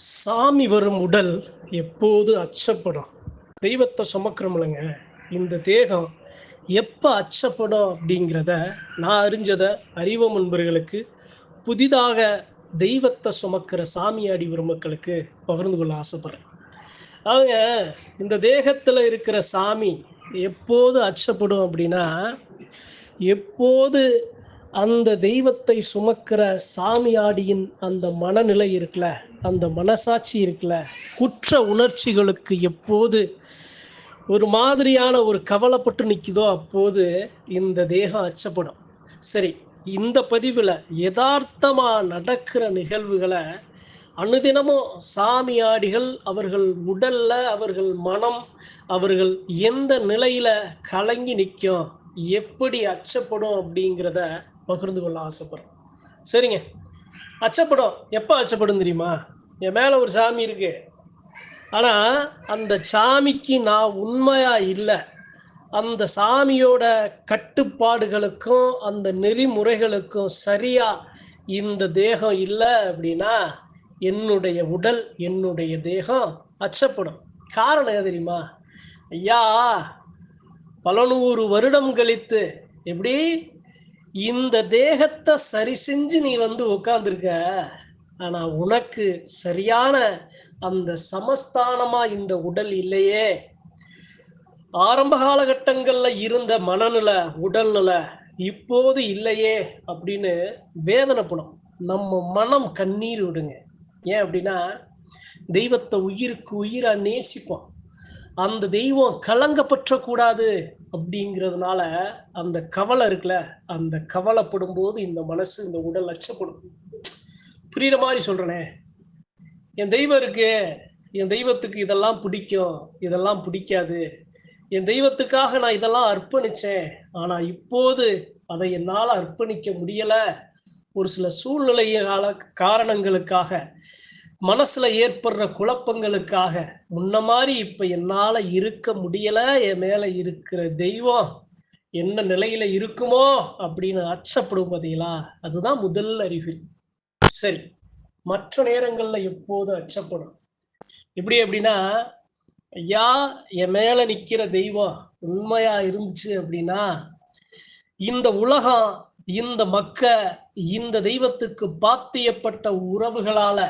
சாமி வரும் உடல் எப்போது அச்சப்படும்? தெய்வத்தை சுமக்கிறோம்லங்க. இந்த தேகம் எப்போ அச்சப்படும் அப்படிங்கிறத நான் அறிஞ்சதை அறிவோம் நண்பர்களுக்கு புதிதாக தெய்வத்தை சுமக்கிற சாமியாடி மக்களுக்கு பகிர்ந்து கொள்ள ஆசைப்படுறேன். அவங்க இந்த தேகத்தில் இருக்கிற சாமி எப்போது அச்சப்படும் அப்படின்னா எப்போது அந்த தெய்வத்தை சுமக்கிற சாமியாடியின் அந்த மனநிலை இருக்குல்ல அந்த மனசாட்சி இருக்குல்ல குற்ற உணர்ச்சிகளுக்கு எப்போது ஒரு மாதிரியான ஒரு கவலைப்பட்டு நிற்குதோ அப்போது இந்த தேகம் அச்சப்படும். சரி இந்த பதிவில் யதார்த்தமாக நடக்கிற நிகழ்வுகளை அனுதினமும் சாமியாடிகள் அவர்கள் உடல்ல அவர்கள் மனம் அவர்கள் எந்த நிலையில கலங்கி நிற்கும் எப்படி அச்சப்படும் அப்படிங்கிறத பகிர்ந்து கொள்ள ஆசைப்படுறேன் சரிங்க. அச்சப்படும். எப்போ அச்சப்படும் தெரியுமா? என் மேலே ஒரு சாமி இருக்கு. ஆனால் அந்த சாமிக்கு நான் உண்மையாக இல்லை. அந்த சாமியோட கட்டுப்பாடுகளுக்கும் அந்த நெறிமுறைகளுக்கும் சரியாக இந்த தேகம் இல்லை அப்படின்னா என்னுடைய உடல் என்னுடைய தேகம் அச்சப்படும். காரணம் எது தெரியுமா? ஐயா பல நூறு வருடம் கழித்து எப்படி? இந்த தேகத்தை சரி செஞ்சு நீ வந்து உட்காந்துருக்க ஆனா உனக்கு சரியான அந்த சமஸ்தானமா இந்த உடல் இல்லையே. ஆரம்ப காலகட்டங்கள்ல இருந்த மனநிலை உடல்நிலை இப்போது இல்லையே அப்படின்னு வேதனைப்படும் நம்ம மனம் கண்ணீர் விடுங்க. ஏன் அப்படின்னா தெய்வத்தை உயிருக்கு உயிரா நேசிப்போம். அந்த தெய்வம் கலங்கப்பற்றக்கூடாது அப்படிங்கிறதுனால அந்த கவலை இருக்குல்ல அந்த கவலைப்படும் போது இந்த மனசு இந்த உடல் அச்சப்படும் புரியுற மாதிரி சொல்றேனே. என் தெய்வம் இருக்கு என் தெய்வத்துக்கு இதெல்லாம் பிடிக்கும் இதெல்லாம் பிடிக்காது. என் தெய்வத்துக்காக நான் இதெல்லாம் அர்ப்பணிச்சேன் ஆனா இப்போது அதை என்னால் அர்ப்பணிக்க முடியல. ஒரு சில சூழ்நிலையால காரணங்களுக்காக. மனசுல ஏற்படுற குழப்பங்களுக்காக முன்ன மாதிரி இப்ப என்னால இருக்க முடியல என் மேல இருக்கிற தெய்வம் என்ன நிலையில இருக்குமோ அப்படின்னு அச்சப்படும் பார்த்தீங்களா அதுதான் முதல் அறிகுறி. சரி மற்ற நேரங்கள்ல எப்போது அச்சப்படும் எப்படி அப்படின்னா ஐயா என் மேல நிக்கிற தெய்வம் உண்மையா இருந்துச்சு அப்படின்னா இந்த உலகம் இந்த மக்க இந்த தெய்வத்துக்கு பாத்தியப்பட்ட உறவுகளால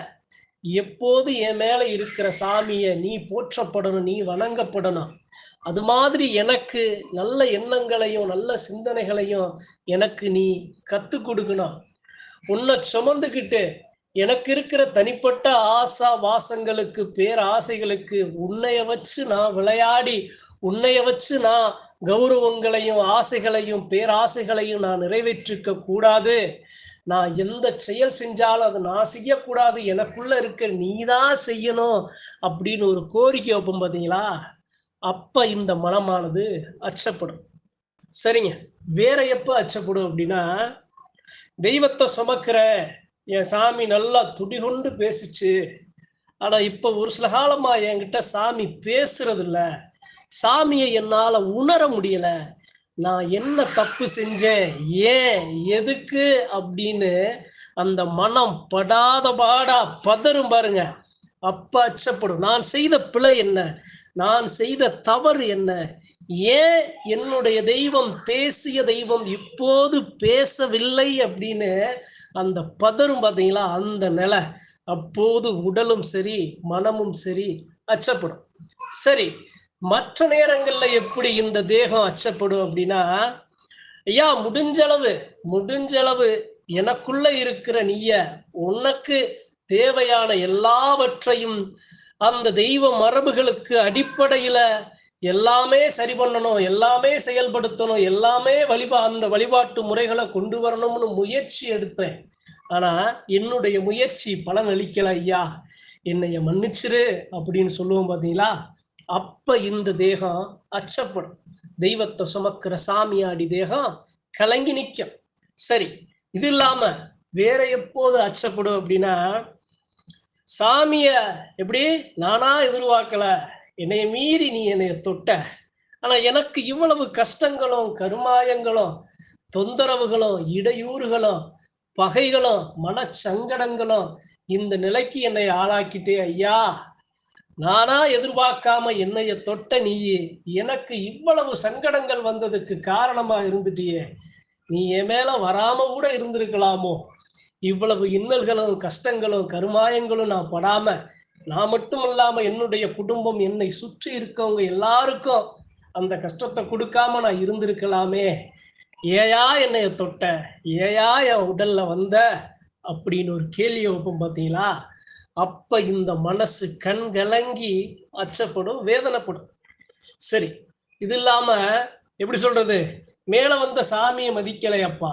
எப்போது என் மேல இருக்கிற சாமிய நீ போற்றப்படணும் நீ வணங்கப்படணும்? அது மாதிரி எனக்கு நல்ல எண்ணங்களையும் நல்ல சிந்தனைகளையும் எனக்கு நீ கத்து கொடுக்கணும். உன்னை சுமந்துக்கிட்டு எனக்கு இருக்கிற தனிப்பட்ட ஆசா வாசங்களுக்கு பேராசைகளுக்கு உன்னைய வச்சு நான் விளையாடி உன்னைய வச்சு நான் கௌரவங்களையும் ஆசைகளையும் பேராசைகளையும் நான் நிறைவேற்றிக்க கூடாது. நான் எந்த செயல் செஞ்சாலும் அதை நான் செய்யக்கூடாது எனக்குள்ள இருக்க நீதான் செய்யணும் அப்படின்னு ஒரு கோரிக்கை வைப்போம் பார்த்தீங்களா அப்ப இந்த மனமானது அச்சப்படும். சரிங்க. வேற எப்ப அச்சப்படும் அப்படின்னா தெய்வத்தை சுமக்கிற என் சாமி நல்லா துடிகொண்டு பேசிச்சு. ஆனா இப்ப ஒரு சில காலமா என்கிட்ட சாமி பேசுறது இல்லை சாமியை என்னால உணர முடியலை. நான் என்ன தப்பு செஞ்சேன்? ஏன்? எதுக்கு? அப்படின்னு அந்த மனம் படாத பாடா பதறும் பாருங்க. அப்ப அச்சப்படும். நான் செய்த பிழை என்ன? நான் செய்த தவறு என்ன? ஏன் என்னுடைய தெய்வம் பேசிய தெய்வம் இப்போது பேசவில்லை அப்படின்னு அந்த பதறும் பார்த்தீங்களா அந்த நிலை. அப்போது உடலும் சரி மனமும் சரி அச்சப்படும். சரி மற்ற நேரங்கள்ல எப்படி இந்த தேகம் அச்சப்படும் அப்படின்னா ஐயா முடிஞ்சளவு முடிஞ்சளவு எனக்குள்ள இருக்கிற நீய உனக்கு தேவையான எல்லாவற்றையும் அந்த தெய்வ மரபுகளுக்கு அடிப்படையில எல்லாமே சரி பண்ணணும் எல்லாமே செயல்படுத்தணும் எல்லாமே வழிபா அந்த வழிபாட்டு முறைகளை கொண்டு வரணும்னு முயற்சி எடுத்தேன். ஆனா என்னுடைய முயற்சி பலன் அளிக்கல ஐயா. என்னைய மன்னிச்சிரு அப்படின்னு சொல்லுவோம் பாத்தீங்களா? அப்ப இந்த தேகம் அச்சப்படும். தெய்வத்தை சுமக்கிற சாமியாடி தேகம் கலங்கி நிற்கும் சரி இது இல்லாம வேற எப்போது அச்சப்படும் அப்படின்னா சாமிய எப்படி நானா எதிர்பார்க்கல என்னைய மீறி நீ என்னைய தொட்ட. ஆனா எனக்கு இவ்வளவு கஷ்டங்களும் கருமாயங்களும் தொந்தரவுகளும் இடையூறுகளும் பகைகளும் மனச்சங்கடங்களும் இந்த நிலைக்கு என்னை ஆளாக்கிட்டே ஐயா. நானா எதிர்பார்க்காம என்னைய தொட்ட நீயே எனக்கு இவ்வளவு சங்கடங்கள் வந்ததுக்கு காரணமா இருந்துட்டியே. நீ என் மேல வராம கூட இருந்திருக்கலாமோ? இவ்வளவு இன்னல்களும் கஷ்டங்களும் கருமாயங்களும் நான் படாம நான் மட்டும் இல்லாம என்னுடைய குடும்பம் என்னை சுற்றி இருக்கவங்க எல்லாருக்கும் அந்த கஷ்டத்தை கொடுக்காம நான் இருந்திருக்கலாமே. ஏயா என்னைய தொட்ட? ஏயா என் உடல்ல வந்த? அப்படின்னு ஒரு கேள்வி வைப்போம் பார்த்தீங்களா அப்ப இந்த மனசு கண் கலங்கி அச்சப்படும் வேதனைப்படும். சரி இது இல்லாம எப்படி சொல்றது? மேல வந்த சாமியை மதிக்கலையப்பா.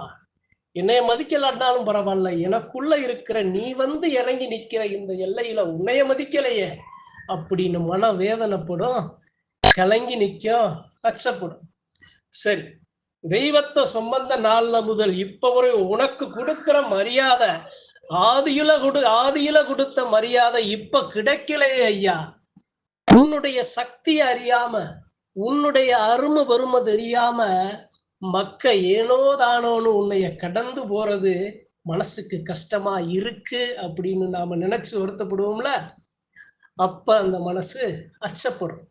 என்னைய மதிக்கலாட்டினாலும் பரவாயில்ல. எனக்குள்ள இருக்கிற நீ வந்து இறங்கி நிக்கிற இந்த எல்லையில உன்னைய மதிக்கலையே. அப்படின்னு மன வேதனைப்படும் கலங்கி நிற்கும் அச்சப்படும். சரி தெய்வத்தை சம்பந்த நாள்ல முதல் இப்ப வரை உனக்கு கொடுக்கிற மரியாதை ஆதியில கொடு ஆதியில கொடுத்த மரியாதை இப்ப கிடைக்கலையே ஐயா. உன்னுடைய சக்தி அறியாம உன்னுடைய அருமை பெருமை தெரியாம மக்க ஏனோ தானோன்னு உன்னைய கடந்து போறது மனசுக்கு கஷ்டமா இருக்கு அப்படின்னு நாம நினைச்சு வருத்தப்படுவோம்ல? அப்ப அந்த மனசு அச்சப்படும்.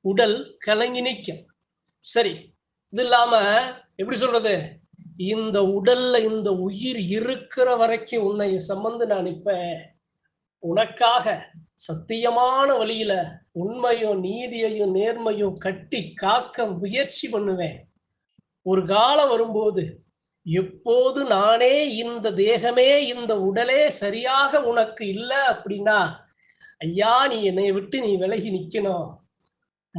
உடல் கலங்கி நிற்கும் சரி இது இல்லாம எப்படி சொல்றது? இந்த உடல்ல இந்த உயிர் இருக்கிற வரைக்கும் உன்னை சம்மந்து நான் இப்ப உனக்காக சத்தியமான வழியில உண்மையும் நீதியையும் நேர்மையும் கட்டி காக்க முயற்சி பண்ணுவேன். ஒரு காலம் வரும்போது எப்போது நானே இந்த தேகமே இந்த உடலே சரியாக உனக்கு இல்லை அப்படின்னா ஐயா நீ என்னை விட்டு நீ விலகி நிக்கணும்.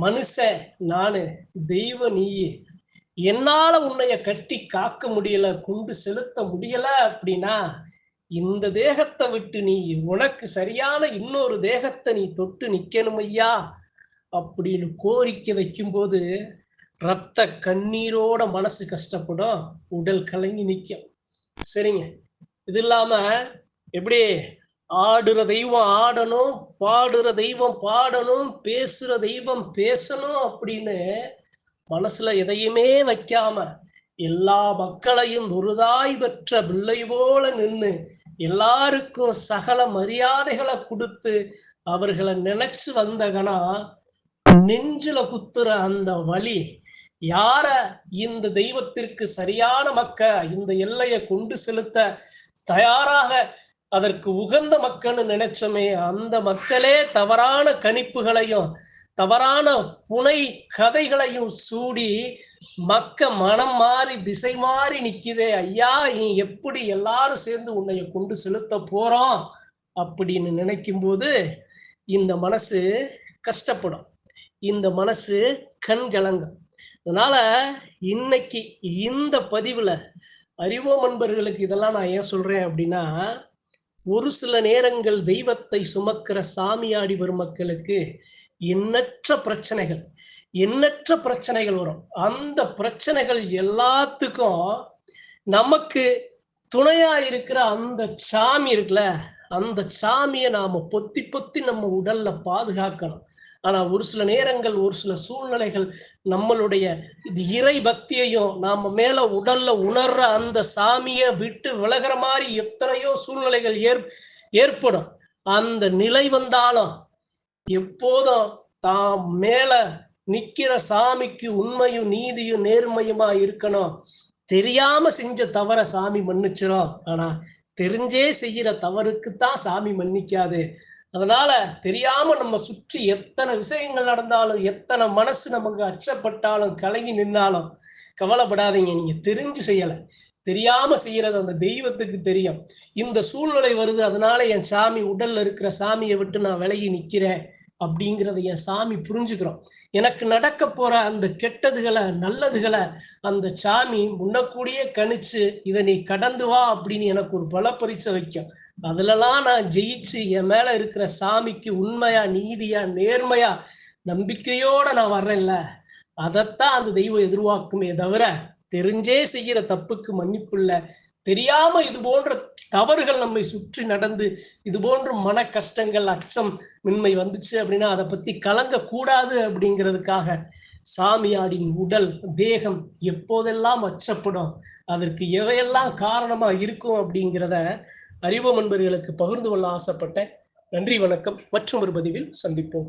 மனுஷன் நானு தெய்வ நீயே. என்னால உன்னைய கட்டி காக்க முடியல கொண்டு செலுத்த முடியல அப்படின்னா இந்த தேகத்தை விட்டு நீ உனக்கு சரியான இன்னொரு தேகத்தை நீ தொட்டு நிக்கணும் ஐயா அப்படின்னு கோரிக்கை வைக்கும்போது ரத்த கண்ணீரோட மனசு கஷ்டப்படும் உடல் கலங்கி நிற்கும் சரிங்க. இது இல்லாம எப்படி ஆடுற தெய்வம் ஆடணும் பாடுற தெய்வம் பாடணும் பேசுற தெய்வம் பேசணும் அப்படின்னு மனசுல எதையுமே வைக்காம எல்லா மக்களையும் ஒருதாய் பெற்ற பிள்ளை போல நின்று எல்லாருக்கும் சகல மரியாதைகளை கொடுத்து அவர்களை நினைச்சு வந்த கணா நெஞ்சில குத்துற அந்த வழி யார இந்த தெய்வத்திற்கு சரியான மக்க இந்த எல்லையை கொண்டு செலுத்த தயாராக அதற்கு உகந்த மக்கள்னு நினைச்சோமே அந்த மக்களே தவறான கணிப்புகளையும் தவறான புனை கதைகளையும் சூடி மக்க மனம் மாறி திசை மாறி நிக்குதே. ஐயா நீ எப்படி எல்லாரும் சேர்ந்து உன்னைய கொண்டு செலுத்த போறோம்? அப்படின்னு நினைக்கும் போது இந்த மனசு கஷ்டப்படும். இந்த மனசு கண் கலங்கும். அதனால இன்னைக்கு இந்த பதிவுல அறிவோம் அன்பர்களுக்கு இதெல்லாம் நான் ஏன் சொல்றேன் அப்படின்னா ஒரு சில நேரங்கள் தெய்வத்தை சுமக்கிற சாமியாடி வரும் மக்களுக்கு எண்ணற்ற பிரச்சனைகள் எண்ணற்ற பிரச்சனைகள் வரும். அந்த பிரச்சனைகள் எல்லாத்துக்கும் நமக்கு துணையா இருக்கிற அந்த சாமி இருக்குல்ல அந்த சாமியை நாம பொத்தி பொத்தி நம்ம உடல்ல பாதுகாக்கணும். ஆனா ஒரு சில நேரங்கள் ஒரு சில சூழ்நிலைகள் நம்மளுடைய இது இறை பக்தியையும் நாம மேல உடல்ல உணர்ற அந்த சாமியை விட்டு விலகிற மாதிரி எத்தனையோ சூழ்நிலைகள் ஏற் ஏற்படும். அந்த நிலை வந்தாலும் எப்போதும் தாம் மேல நிக்கிற சாமிக்கு உண்மையும் நீதியும் நேர்மையுமா இருக்கணும். தெரியாம செஞ்ச தவற சாமி மன்னிச்சிரும். ஆனா தெரிஞ்சே செய்யற தவறுக்கு தான் சாமி மன்னிக்காது. அதனால தெரியாம நம்ம சுற்றி எத்தனை விஷயங்கள் நடந்தாலும் எத்தனை மனசு நமக்கு அச்சப்பட்டாலும் கலங்கி நின்னாலும் கவலைப்படாதீங்க. நீங்க தெரிஞ்சு செய்யல. தெரியாம செய்யறது அந்த தெய்வத்துக்கு தெரியும். இந்த சூழ்நிலை வருது. அதனால என் சாமி உடல்ல இருக்கிற சாமியை விட்டு நான் விலகி நிக்கிறேன். அப்படிங்கிறத என் சாமி புரிஞ்சுக்கிறோம். எனக்கு நடக்க போற அந்த கெட்டதுகளை நல்லதுகளை அந்த சாமி முன்னக்கூடியே கணிச்சு இதை நீ கடந்து வா அப்படின்னு எனக்கு ஒரு பல பரிச்சை வைக்கும். அதுலலாம் நான் ஜெயிச்சு என் மேல இருக்கிற சாமிக்கு உண்மையா நீதியா நேர்மையா நம்பிக்கையோட நான் வர்றேன்ல அதைத்தான் அந்த தெய்வம் எதிர்பார்க்குமே தவிர தெரிஞ்சே செய்கிற தப்புக்கு மன்னிப்பு இல்லை. தெரியாம இது போன்ற தவறுகள் நம்மை சுற்றி நடந்து இது போன்ற மன கஷ்டங்கள் அச்சம் மின்மை வந்துச்சு அப்படின்னா அதை பத்தி கலங்க கூடாது அப்படிங்கிறதுக்காக சாமியாடின் உடல் தேகம் எப்போதெல்லாம் அச்சப்படும் அதற்கு எவையெல்லாம் காரணமா இருக்கும் அப்படிங்கிறத அறிவு நண்பர்களுக்கு பகிர்ந்து கொள்ள ஆசைப்பட்டேன். நன்றி வணக்கம். மற்றும் ஒரு பதிவில் சந்திப்போம்.